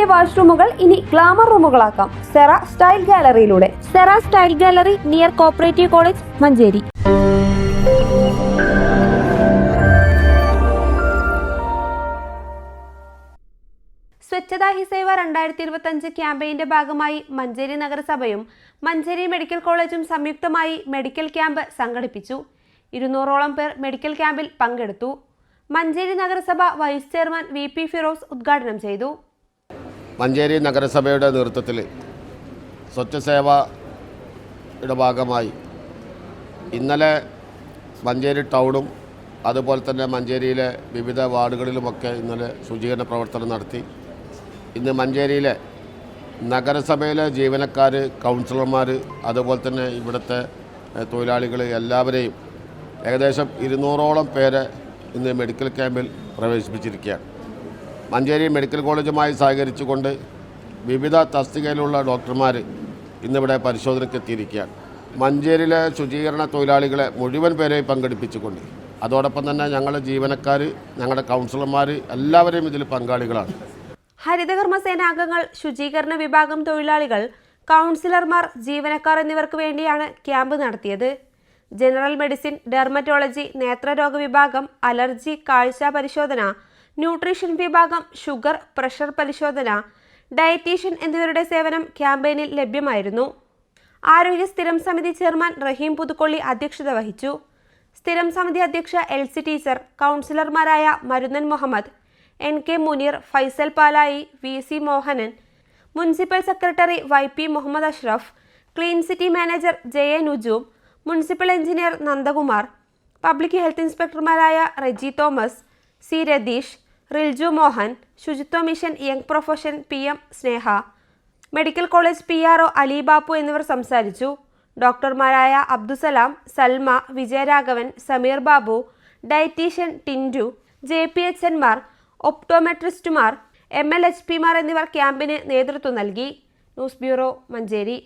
വീടിന്റെ വാഷ്റൂമുകൾ ഇനി ഗ്ലാമർ റൂമുകളാക്കാം. Sera style ഗാലറിയിലൂടെ. Sera style gallery near cooperative college Manjeri. Swachhata Hi Seva രണ്ടായിരത്തി ഇരുപത്തഞ്ച് ക്യാമ്പയിന്റെ ഭാഗമായി മഞ്ചേരി നഗരസഭയും മഞ്ചേരി മെഡിക്കൽ കോളേജും സംയുക്തമായി മെഡിക്കൽ ക്യാമ്പ് സംഘടിപ്പിച്ചു. ഇരുന്നൂറോളം പേർ മെഡിക്കൽ ക്യാമ്പിൽ പങ്കെടുത്തു. മഞ്ചേരി നഗരസഭ vice chairman V P Firoz ഉദ്ഘാടനം ചെയ്തു. മഞ്ചേരി നഗരസഭയുടെ നേതൃത്വത്തിൽ സ്വച്ഛ സേവയുടെ ഭാഗമായി ഇന്നലെ മഞ്ചേരി ടൗണും അതുപോലെ തന്നെ മഞ്ചേരിയിലെ വിവിധ വാർഡുകളിലുമൊക്കെ ഇന്നലെ ശുചീകരണ പ്രവർത്തനം നടത്തി. ഇന്ന് മഞ്ചേരിയിലെ നഗരസഭയിലെ ജീവനക്കാർ കൗൺസിലർമാർ അതുപോലെ തന്നെ ഇവിടുത്തെ തൊഴിലാളികൾ എല്ലാവരെയും ഏകദേശം ഇരുന്നൂറോളം പേരെ ഇന്ന് മെഡിക്കൽ ക്യാമ്പിൽ പ്രവേശിപ്പിച്ചിരിക്കുകയാണ്. മഞ്ചേരി മെഡിക്കൽ കോളേജുമായി സഹകരിച്ചുകൊണ്ട് വിവിധ തസ്തികയിലുള്ള ഡോക്ടർമാർ ഇന്നിവിടെ പരിശോധനയ്ക്ക് എത്തിയിരിക്കുകയാണ് മഞ്ചേരിയിലെ ശുചീകരണ തൊഴിലാളികളെ മുഴുവൻ പേരെ പങ്കെടുപ്പിച്ചുകൊണ്ട്. അതോടൊപ്പം തന്നെ ഞങ്ങളുടെ ജീവനക്കാർ ഞങ്ങളുടെ കൗൺസിലർമാർ എല്ലാവരെയും ഇതിൽ പങ്കാളികളാണ്. ഹരിതകർമ്മസേന അംഗങ്ങൾ ശുചീകരണ വിഭാഗം തൊഴിലാളികൾ കൗൺസിലർമാർ ജീവനക്കാർ എന്നിവർക്ക് വേണ്ടിയാണ് ക്യാമ്പ് നടത്തിയത്. ജനറൽ മെഡിസിൻ ഡെർമറ്റോളജി നേത്രരോഗ വിഭാഗം അലർജി കാഴ്ച പരിശോധന ന്യൂട്രീഷൻ വിഭാഗം ഷുഗർ പ്രഷർ പരിശോധന ഡയറ്റീഷ്യൻ എന്നിവരുടെ സേവനം ക്യാമ്പയിനിൽ ലഭ്യമായിരുന്നു. ആരോഗ്യ സ്ഥിരം സമിതി ചെയർമാൻ റഹീം പുതുക്കൊള്ളി അധ്യക്ഷത വഹിച്ചു. സ്ഥിരം സമിതി അധ്യക്ഷ എൽ സി ടീച്ചർ കൗൺസിലർമാരായ Marunnan Muhammad N K Muneer Faisal Palayi V C Mohanan municipal secretary Y P Muhammad Ashraf clean city manager J A Nujoom municipal engineer Nandakumar public health ഇൻസ്പെക്ടർമാരായ Reji Thomas C Ratheesh Rilju Mohan Suchitwa mission young profession P M Sneha medical college P R O Ali Bappu എന്നിവർ സംസാരിച്ചു. ഡോക്ടർമാരായ Abdussalam Salma Vijayaraghavan Sameer Babu dietician Tindu J P H എൻമാർ ഒപ്റ്റോമെട്രിസ്റ്റുമാർ M L H പിമാർ എന്നിവർ ക്യാമ്പിന് നേതൃത്വം നൽകി. News bureau Manjeri.